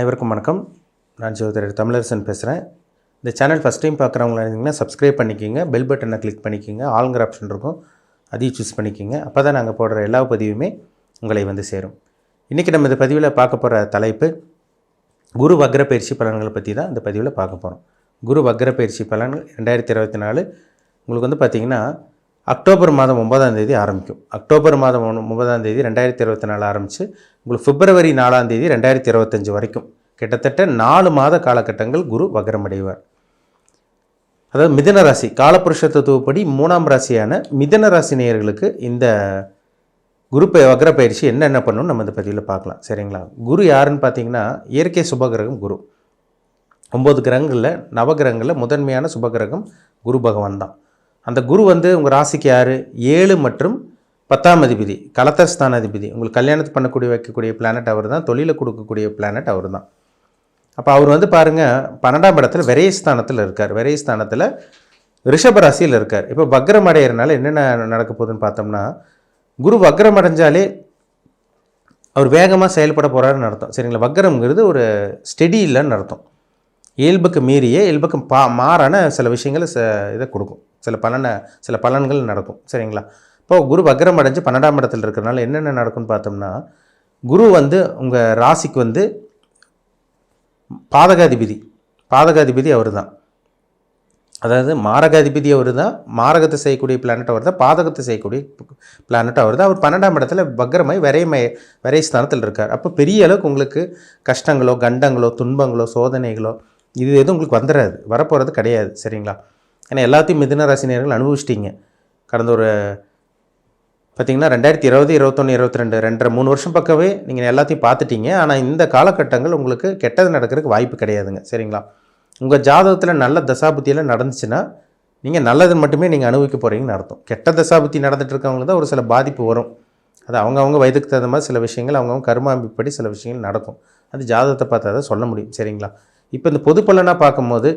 அனைவருக்கும் வணக்கம். நான் ஜோதிடர் தமிழரசன் பேசுகிறேன் இந்த சேனல் ஃபஸ்ட் டைம் பார்க்குறவங்களா இருந்தீங்கன்னா சப்ஸ்கிரைப் பண்ணிக்கிங்க பெல் பட்டனை கிளிக் பண்ணிக்கிங்க ஆளுங்கிற ஆப்ஷன் இருக்கும். அதையும் சூஸ் பண்ணிக்கிங்க. அப்போ தான் நாங்கள் போடுற எல்லா பதிவுமே உங்களை வந்து சேரும். இன்றைக்கி நம்ம இந்த பதிவில் பார்க்க போகிற தலைப்பு குரு வக்ர பயிற்சி பலன்களை பற்றி தான் இந்த பதிவில் பார்க்க போகிறோம் குரு வக்ர பயிற்சி பலன்கள் ரெண்டாயிரத்தி இருபத்தி நாலு உங்களுக்கு வந்து பார்த்திங்கன்னா அக்டோபர் மாதம் ஒன்பதாம் தேதி ஆரம்பிக்கும். அக்டோபர் மாதம் ஒன்பதாம் தேதி ரெண்டாயிரத்தி இருபத்தி நாலு ஆரம்பித்து உங்களுக்கு பிப்ரவரி நாலாம் தேதி ரெண்டாயிரத்தி இருபத்தஞ்சு வரைக்கும். கிட்டத்தட்ட நாலு மாத காலகட்டங்கள் குரு வக்ரமடைவார். அதாவது மிதன ராசி காலப்புருஷ தத்துவப்படி மூணாம் ராசியான மிதன ராசி நேயர்களுக்கு இந்த குரு ப வக்ர பயிற்சி என்னென்ன பண்ணணும்னு நம்ம இந்த பதிவில் பார்க்கலாம். சரிங்களா? குரு யாருன்னு பார்த்தீங்கன்னா இயற்கை சுபகிரகம் குரு. ஒம்பது கிரகங்களில் நவகிரகங்களில் முதன்மையான சுபகிரகம் குரு பகவான் தான். அந்த குரு வந்து உங்கள் ராசிக்கு யார்? ஏழு மற்றும் பத்தாம் அதிபதி கலத்தஸ்தான அதிபதி. உங்களுக்கு கல்யாணத்து பண்ணக்கூடிய வைக்கக்கூடிய பிளானட் அவர் தான் தொழிலை கொடுக்கக்கூடிய பிளானட் அவர் தான் அப்போ அவர் வந்து பாருங்கள் பன்னெண்டாம் இடத்துல விரயஸ்தானத்தில் இருக்கார். விரயஸ்தானத்தில் ரிஷபராசியில் இருக்கார். இப்போ வக்ரம் அடையிறனால என்னென்ன நடக்க போகுதுன்னு பார்த்தோம்னா குரு வக்ரம் அடைஞ்சாலே அவர் வேகமாக செயல்பட போகிறாருன்னு அர்த்தம். சரிங்களா? வக்ரம்ங்கிறது ஒரு ஸ்டெடி இல்லைன்னு அர்த்தம். இயல்புக்கு மீறிய இயல்புக்கு பா மாறான சில விஷயங்களை ச இதை கொடுக்கும். சில பலனை சில பலன்கள் நடக்கும். சரிங்களா? இப்போ குரு வக்ரம் அடைஞ்சு பன்னெண்டாம் இடத்துல இருக்கிறனால என்னென்ன நடக்கும்னு பார்த்தோம்னா குரு வந்து உங்கள் ராசிக்கு வந்து பாதகாதிபதி. பாதகாதிபதி அவர் தான் அதாவது மாரகாதிபதி அவர் தான் மாரகத்தை செய்யக்கூடிய பிளானட் அவர் தான் பாதகத்தை செய்யக்கூடிய பிளானட் அவர் தான் அவர் பன்னெண்டாம் இடத்துல வக்ரமாய் விரைமய விரை ஸ்தானத்தில் இருக்கார். அப்போ பெரிய அளவுக்கு உங்களுக்கு கஷ்டங்களோ கண்டங்களோ துன்பங்களோ சோதனைகளோ இது எதுவும் உங்களுக்கு வந்துடாது வரப்போகிறது கிடையாது. சரிங்களா? ஏன்னா எல்லாத்தையும் மிதுன ராசினியர்கள் அனுபவிச்சிட்டிங்க. கடந்த ஒரு பார்த்தீங்கன்னா ரெண்டாயிரத்தி இருபது இருபத்தொன்று இருபத்தி ரெண்டு ரெண்டரை மூணு வருஷம் பக்கவே நீங்கள் எல்லாத்தையும் பார்த்துட்டீங்க. ஆனால் இந்த காலகட்டங்கள் உங்களுக்கு கெட்டது நடக்கிறதுக்கு வாய்ப்பு கிடையாதுங்க. சரிங்களா? உங்கள் ஜாதகத்தில் நல்ல தசாபுத்தியில் நடந்துச்சுன்னா நீங்கள் நல்லது மட்டுமே நீங்கள் அனுபவிக்க போகிறீங்கன்னு அர்த்தம். கெட்ட தசாபுத்தி நடந்துகிட்டு இருக்கவங்களுக்கு தான் ஒரு சில பாதிப்பு வரும். அது அவங்கவுங்க வயதுக்கு தகுந்த மாதிரி சில விஷயங்கள் அவங்கவுங்க கருமாம்பிப்படி சில விஷயங்கள் நடக்கும். அது ஜாதகத்தை பார்த்தா தான் சொல்ல முடியும். சரிங்களா? இப்போ இந்த பொது பலனாக பார்க்கும்போது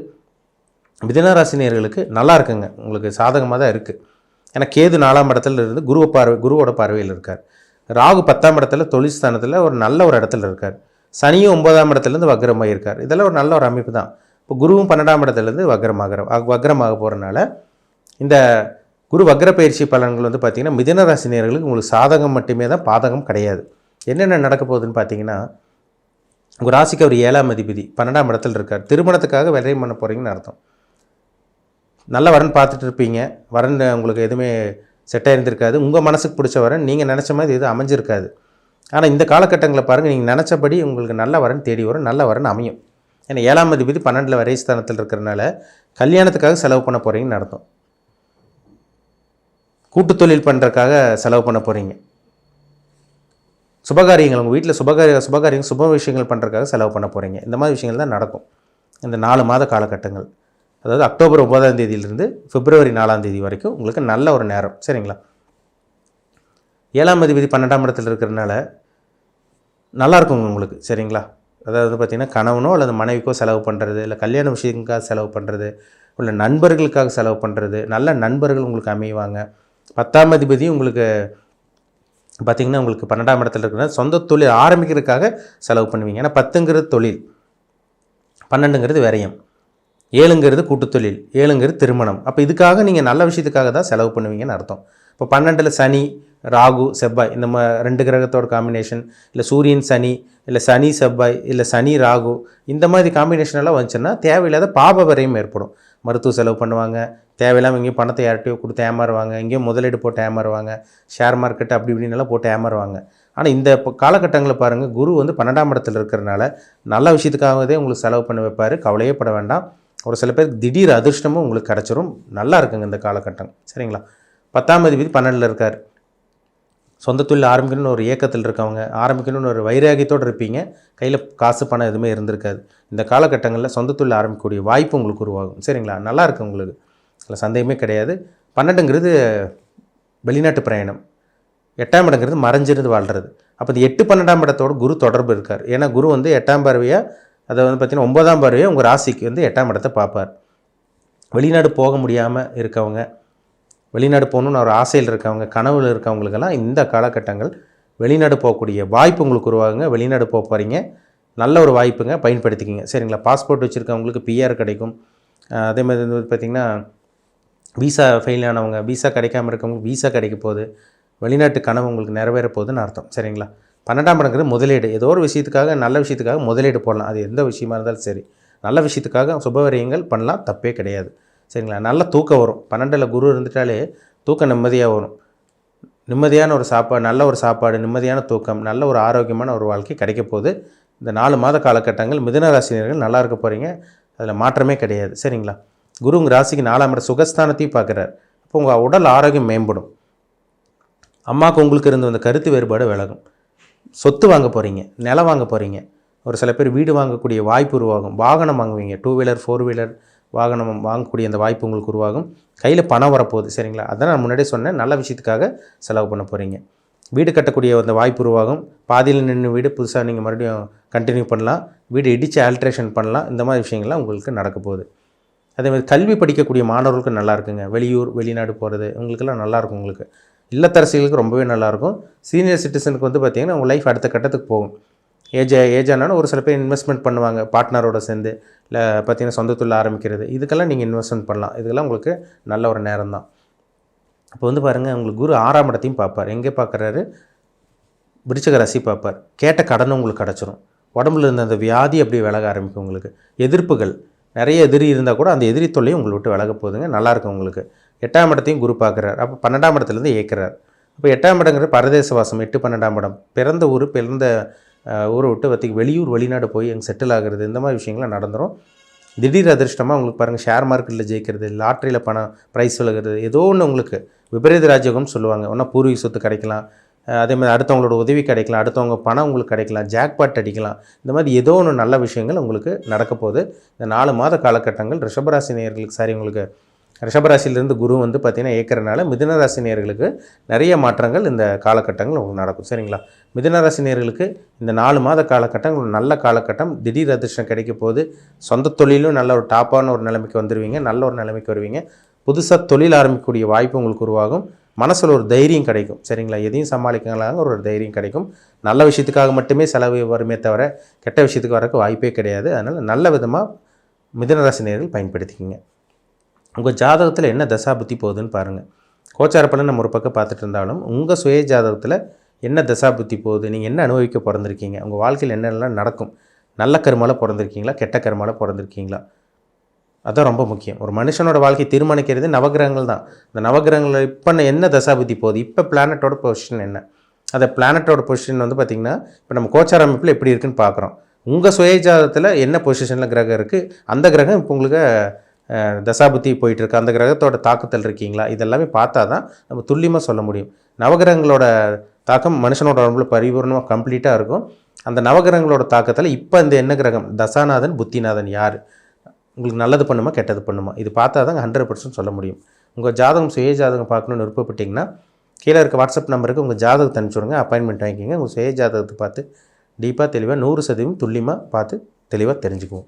மிதனராசினியர்களுக்கு நல்லா இருக்குங்க. உங்களுக்கு சாதகமாக தான் இருக்குது ஏன்னா கேது நாலாம் இடத்துல இருந்து குருவை பார்வை குருவோட பார்வையில் இருக்கார். ராகு பத்தாம் இடத்துல தொழில் ஸ்தானத்தில் ஒரு நல்ல ஒரு இடத்துல இருக்கார். சனியும் ஒன்பதாம் இடத்துலேருந்து வக்ரமாக இருக்கார். இதெல்லாம் ஒரு நல்ல ஒரு அமைப்பு தான். இப்போ குருவும் பன்னெண்டாம் இடத்துலேருந்து வக்ரமாக வக்ரமாக போகிறனால இந்த குரு வக்ர பயிற்சி பலன்கள் வந்து பார்த்திங்கன்னா மிதனராசினியர்களுக்கு உங்களுக்கு சாதகம் மட்டுமே தான் பாதகம் கிடையாது. என்னென்ன நடக்க போகுதுன்னு பார்த்தீங்கன்னா உங்கள் ராசிக்கு அவர் ஏழாம் அதிபதி பன்னெண்டாம் இடத்துல இருக்கார். திருமணத்துக்காக விரையம் பண்ண போகிறீங்கன்னு அர்த்தம். நல்ல வரன் பார்த்துட்டு இருப்பீங்க. வரன் உங்களுக்கு எதுவுமே செட் ஆகிருந்திருக்காது உங்கள் மனசுக்கு பிடிச்ச வரன் நீங்கள் நினச்ச மாதிரி எதுவும் அமைஞ்சிருக்காது. ஆனால் இந்த காலகட்டங்களை பாருங்கள் நீங்கள் நினச்சபடி உங்களுக்கு நல்ல வரன் தேடி வரும் நல்ல வரன் அமையும். ஏன்னா ஏழாம் அதிபதி பன்னெண்டில் வரை ஸ்தானத்தில் இருக்கிறனால கல்யாணத்துக்காக செலவு பண்ண போகிறீங்கன்னு அர்த்தம். கூட்டு தொழில் பண்ணுறதுக்காக செலவு பண்ண போகிறீங்க சுபகாரியங்கள் உங்கள் வீட்டில் சுபகாரிய சுபகாரியங்கள் சுப விஷயங்கள் பண்ணுறதுக்காக செலவு பண்ண போகிறீங்க இந்த மாதிரி விஷயங்கள் தான் நடக்கும். இந்த நாலு மாத காலகட்டங்கள். அதாவது அக்டோபர் ஒன்பதாம் தேதியிலிருந்து பிப்ரவரி நாலாம் தேதி வரைக்கும் உங்களுக்கு நல்ல ஒரு நேரம். சரிங்களா? ஏழாம் அதிபதி பன்னெண்டாம் இடத்துல இருக்கிறனால நல்லா இருக்குங்க உங்களுக்கு. சரிங்களா? அதாவது பார்த்திங்கன்னா கணவனோ அல்லது மனைவிக்கோ செலவு பண்ணுறது இல்லை கல்யாண விஷயங்களுக்காக செலவு பண்ணுறது இல்லை நண்பர்களுக்காக செலவு பண்ணுறது நல்ல நண்பர்கள் உங்களுக்கு அமைவாங்க. பத்தாம் அதிபதியும் உங்களுக்கு பார்த்திங்கன்னா உங்களுக்கு பன்னெண்டாம் இடத்துல இருக்கிற சொந்த தொழில் ஆரம்பிக்கிறதுக்காக செலவு பண்ணுவீங்க. ஏன்னா பத்துங்கிறது தொழில் பன்னெண்டுங்கிறது விரயம் ஏழுங்கிறது கூட்டுத்தொழில் ஏழுங்கிறது திருமணம். அப்போ இதுக்காக நீங்கள் நல்ல விஷயத்துக்காக தான் செலவு பண்ணுவீங்கன்னு அர்த்தம். இப்போ பன்னெண்டில் சனி ராகு செவ்வாய் இந்த மா ரெண்டு கிரகத்தோட காம்பினேஷன் இல்லை சூரியன் சனி இல்லை சனி செவ்வாய் இல்லை சனி ராகு இந்த மாதிரி காம்பினேஷன் எல்லாம் வந்துச்சுன்னா தேவையில்லாத பாப வரையும் ஏற்படும். மருத்துவ செலவு பண்ணுவாங்க. தேவையில்லாமல் எங்கேயும் பணத்தை யார்கிட்டயோ கொடுத்து ஏமாறுவாங்க. எங்கேயும் முதலீடு போட்டு ஏமாறுவாங்க. ஷேர் மார்க்கெட் அப்படி இப்படின்னு போட்டு ஏமாறுவாங்க. ஆனால் இந்த இப்போ காலகட்டங்களில் பாருங்கள் குரு வந்து பன்னெண்டாம் இடத்துல இருக்கிறனால நல்ல விஷயத்துக்காகவே உங்களுக்கு செலவு பண்ண வைப்பார். கவலையே பட வேண்டாம். ஒரு சில பேருக்கு திடீர் அதிர்ஷ்டமும் உங்களுக்கு கிடச்சிரும். நல்லா இருக்குங்க இந்த காலகட்டம். சரிங்களா? பத்தாம் அதிபதி பன்னெண்டில் இருக்கார். சொந்த தொழில் ஆரம்பிக்கணும்னு ஒரு இயக்கத்தில் இருக்கவங்க ஆரம்பிக்கணும்னு ஒரு வைராகியத்தோடு இருப்பீங்க. கையில் காசு பணம் எதுவுமே இருந்திருக்காது. இந்த காலகட்டங்களில் சொந்த தொழில் ஆரம்பிக்கக்கூடிய வாய்ப்பு உங்களுக்கு உருவாகும். சரிங்களா? நல்லா இருக்குது உங்களுக்கு. அதில் சந்தேகமே கிடையாது. பன்னெண்டுங்கிறது வெளிநாட்டு பிரயாணம். எட்டாம் இடங்கிறது மறைஞ்சிருந்து வாழ்கிறது அப்போ இந்த எட்டு பன்னெண்டாம் இடத்தோட குரு தொடர்பு இருக்கார். ஏன்னா குரு வந்து எட்டாம் பார்வையாக அதை வந்து பார்த்திங்கன்னா ஒன்பதாம் பார்வையாக உங்கள் ராசிக்கு வந்து எட்டாம் இடத்தை பார்ப்பார். வெளிநாடு போக முடியாமல் இருக்கவங்க வெளிநாடு போகணுன்னு ஒரு ஆசையில் இருக்கவங்க கனவுல இருக்கவங்களுக்கெல்லாம் இந்த காலகட்டங்கள் வெளிநாடு போகக்கூடிய வாய்ப்பு உங்களுக்கு உருவாகுங்க. வெளிநாடு போக போகிறீங்க நல்ல ஒரு வாய்ப்புங்க. பயன்படுத்திக்கிங்க. சரிங்களா? பாஸ்போர்ட் வச்சுருக்கவங்களுக்கு பிஆர் கிடைக்கும். அதே மாதிரி வந்து பார்த்திங்கன்னா விசா ஃபெயில் ஆனவங்க விசா கிடைக்காம இருக்கவங்களுக்கு விசா கிடைக்க போகுது. வெளிநாட்டு கனவு உங்களுக்கு நிறைவேற போகுதுன்னு அர்த்தம். சரிங்களா? பன்னெண்டாம் இடங்கிறது முதலீடு. ஏதோ ஒரு விஷயத்துக்காக நல்ல விஷயத்துக்காக முதலீடு போடலாம். அது எந்த விஷயமா இருந்தாலும் சரி. நல்ல விஷயத்துக்காக சுபவரியங்கள் பண்ணலாம். தப்பே கிடையாது. சரிங்களா? நல்ல தூக்கம் வரும். பன்னெண்டில் குரு இருந்துட்டாலே தூக்கம் நிம்மதியாக வரும். நிம்மதியான ஒரு சாப்பாடு நல்ல ஒரு சாப்பாடு நிம்மதியான தூக்கம் நல்ல ஒரு ஆரோக்கியமான ஒரு வாழ்க்கை கிடைக்க போகுது. இந்த நாலு மாத காலகட்டங்கள் மிதுன ராசினியர்கள் நல்லா இருக்க போகிறீங்க அதில் மாற்றமே கிடையாது. சரிங்களா? குரு உங்கள் ராசிக்கு நாலாம் இடம் சுகஸ்தானத்தையும் பார்க்குறார். அப்போ உங்கள் உடல் ஆரோக்கியம் மேம்படும். அம்மாவுக்கு உங்களுக்கு இருந்து வந்த கருத்து வேறுபாடு விலகும். சொத்து வாங்க போகிறீங்க நிலம் வாங்க போகிறீங்க ஒரு சில பேர் வீடு வாங்கக்கூடிய வாய்ப்பு உருவாகும். வாகனம் வாங்குவீங்க. டூ வீலர் ஃபோர் வீலர் வாகனம் வாங்கக்கூடிய அந்த வாய்ப்பு உங்களுக்கு உருவாகும். கையில் பணம் வரப்போகுது சரிங்களா? அதான் நான் முன்னாடியே சொன்னேன். நல்ல விஷயத்துக்காக செலவு பண்ண போகிறீங்க வீடு கட்டக்கூடிய அந்த வாய்ப்பு உருவாகும். பாதியில் நின்று வீடு புதுசாக நீங்கள் மறுபடியும் கண்டினியூ பண்ணலாம். வீடு இடித்து ஆல்ட்ரேஷன் பண்ணலாம். இந்த மாதிரி விஷயங்கள்லாம் உங்களுக்கு நடக்க போகுது. அதே மாதிரி கல்வி படிக்கக்கூடிய மாணவர்களுக்கு நல்லா இருக்குங்க. வெளியூர் வெளிநாடு போகிறது உங்களுக்கெல்லாம் நல்லாயிருக்கும் உங்களுக்கு. இல்லத்தரசிகளுக்கு ரொம்பவே நல்லாயிருக்கும் சீனியர் சிட்டிசனுக்கு வந்து பார்த்திங்கன்னா உங்கள் லைஃப் அடுத்த கட்டத்துக்கு போகும். ஏஜ் ஏஜ் ஆனாலும் ஒரு சில பேர் இன்வெஸ்ட்மெண்ட் பண்ணுவாங்க பார்ட்னரோட சேர்ந்து. இல்லை பார்த்தீங்கன்னா சொந்த தொழில் ஆரம்பிக்கிறது. இதுக்கெல்லாம் நீங்கள் இன்வெஸ்ட்மெண்ட் பண்ணலாம். இதெல்லாம் உங்களுக்கு நல்ல ஒரு நேரம் தான் இப்போ வந்து பாருங்கள் உங்களுக்கு குரு ஆறாம் இடத்தையும் பார்ப்பார். எங்கே பார்க்குறாரு? விருச்சக ராசி பார்ப்பார். கேட்ட கடன் உங்களுக்கு கிடச்சிரும். உடம்புல இருந்த அந்த வியாதி அப்படியே விலக ஆரம்பிக்கும் உங்களுக்கு. எதிர்ப்புகள் நிறைய எதிரி இருந்தால் கூட அந்த எதிரி தொல்லையும் உங்களை விட்டு விலக போகுதுங்க. நல்லாயிருக்கும் உங்களுக்கு. எட்டாம் இடத்தையும் குரு பார்க்குறாரு. அப்போ பன்னெண்டாம் இடத்துலேருந்து ஏற்கிறார் அப்போ எட்டாம் இடங்கிற பரதேச வாசம் எட்டு பன்னெண்டாம் இடம். பிறந்த ஊர் பிறந்த ஊரை விட்டு வத்திக்கு வெளியூர் வெளிநாடு போய் அங்கே செட்டில் ஆகிறது இந்த மாதிரி விஷயங்கள்லாம் நடந்துடும் திடீர் அதிர்ஷ்டமாக உங்களுக்கு பாருங்கள் ஷேர் மார்க்கெட்டில் ஜெயிக்கிறது லாட்ரியில் பணம் ப்ரைஸ் விழுகிறது ஏதோ ஒன்று உங்களுக்கு விபரீத ராஜயோகம்னு சொல்லுவாங்க. ஒன்றா பூர்வீக சொத்து கிடைக்கலாம். அதே மாதிரி அடுத்தவங்களோட உதவி கிடைக்கலாம் அடுத்தவங்க பணம் உங்களுக்கு கிடைக்கலாம் ஜாக்பாட் அடிக்கலாம். இந்த மாதிரி ஏதோ ஒன்று நல்ல விஷயங்கள் உங்களுக்கு நடக்க போகுது. இந்த நாலு மாத காலகட்டங்கள் ரிஷபராசி நேயர்களுக்கு சாரி உங்களுக்கு ரிஷபராசியிலிருந்து குரு வந்து பார்த்திங்கன்னா ஏற்கிறனால மிதுனராசி நேர்களுக்கு நிறைய மாற்றங்கள் இந்த காலகட்டங்கள் உங்களுக்கு நடக்கும். சரிங்களா? மிதுனராசி நேர்களுக்கு இந்த நாலு மாத காலகட்டம் ஒரு நல்ல காலகட்டம். திடீர் அதிர்ஷ்டம் கிடைக்க போது சொந்த தொழிலும் நல்ல ஒரு டாப்பான ஒரு நிலைமைக்கு வந்துடுவீங்க நல்ல ஒரு நிலைமைக்கு வருவீங்க. புதுசாக தொழில் ஆரம்பிக்கக்கூடிய வாய்ப்பு உங்களுக்கு உருவாகும். மனசில் ஒரு தைரியம் கிடைக்கும். சரிங்களா? எதையும் சமாளிக்கலாங்க ஒரு தைரியம் கிடைக்கும். நல்ல விஷயத்துக்காக மட்டுமே செலவு வருமே தவிர கெட்ட விஷயத்துக்கு வரக்கு வாய்ப்பே கிடையாது. அதனால் நல்ல விதமாக மிதுனராசி நேர்கள் பயன்படுத்திக்கிங்க. உங்கள் ஜாதகத்தில் என்ன தசா புத்தி போகுதுன்னு பாருங்கள் கோச்சார பலன் நம்ம ஒரு பக்கம் பார்த்துட்டு இருந்தாலும் உங்கள் சுய ஜாதகத்தில் என்ன தசா புத்தி போகுது? நீங்கள் என்ன அனுபவிக்க பிறந்திருக்கீங்க? உங்கள் வாழ்க்கையில் என்னென்னலாம் நடக்கும்? நல்ல கருமால பிறந்திருக்கீங்களா? கெட்ட கருமால பிறந்திருக்கீங்களா? அதுதான் ரொம்ப முக்கியம். ஒரு மனுஷனோட வாழ்க்கை தீர்மானிக்கிறது நவகிரகங்கள் தான். இந்த நவகிரகங்கள் இப்போ என்ன தசா புத்தி போகுது? இப்போ பிளானட்டோட பொசிஷன் என்ன? அந்த பிளானட்டோட பொசிஷன் வந்து பார்த்திங்கன்னா இப்போ நம்ம கோச்சார அமைப்பில் எப்படி இருக்குன்னு பார்க்குறோம் உங்கள் சுய ஜாதகத்தில் என்ன பொசிஷனில் கிரகம் இருக்குது அந்த கிரகம் இப்போ உங்களுக்கு தசாபுத்தி போயிட்டுருக்கு. அந்த கிரகத்தோட தாக்கத்தில் இருக்கீங்களா? இதெல்லாமே பார்த்தா தான் நம்ம துல்லியமாக சொல்ல முடியும். நவகிரகங்களோட தாக்கம் மனுஷனோட உடம்புல பரிபூர்ணமாக கம்ப்ளீட்டாக இருக்கும். அந்த நவகிரகங்களோட தாக்கத்தில் இப்போ இந்த என்ன கிரகம்? தசாநாதன் புத்திநாதன் யார்? உங்களுக்கு நல்லது பண்ணுமா கெட்டது பண்ணுமா? இது பார்த்தா தான் ஹண்ட்ரட் பர்சன்ட் சொல்ல முடியும். உங்கள் ஜாதகம் சுய ஜாதகம் பார்க்கணுன்னு விருப்பப்பட்டீங்கன்னா கீழே இருக்க வாட்ஸ்அப் நம்பருக்கு உங்கள் ஜாதகத்தை அனுப்பிச்சுடுங்க அப்பாயின்மெண்ட் வாங்கிக்கோங்க. உங்கள் சுய ஜாதகத்தை பார்த்து டீப்பாக தெளிவாக நூறு சதவீதம் துல்லியமாக பார்த்து தெளிவாக தெரிஞ்சுக்குவோம்.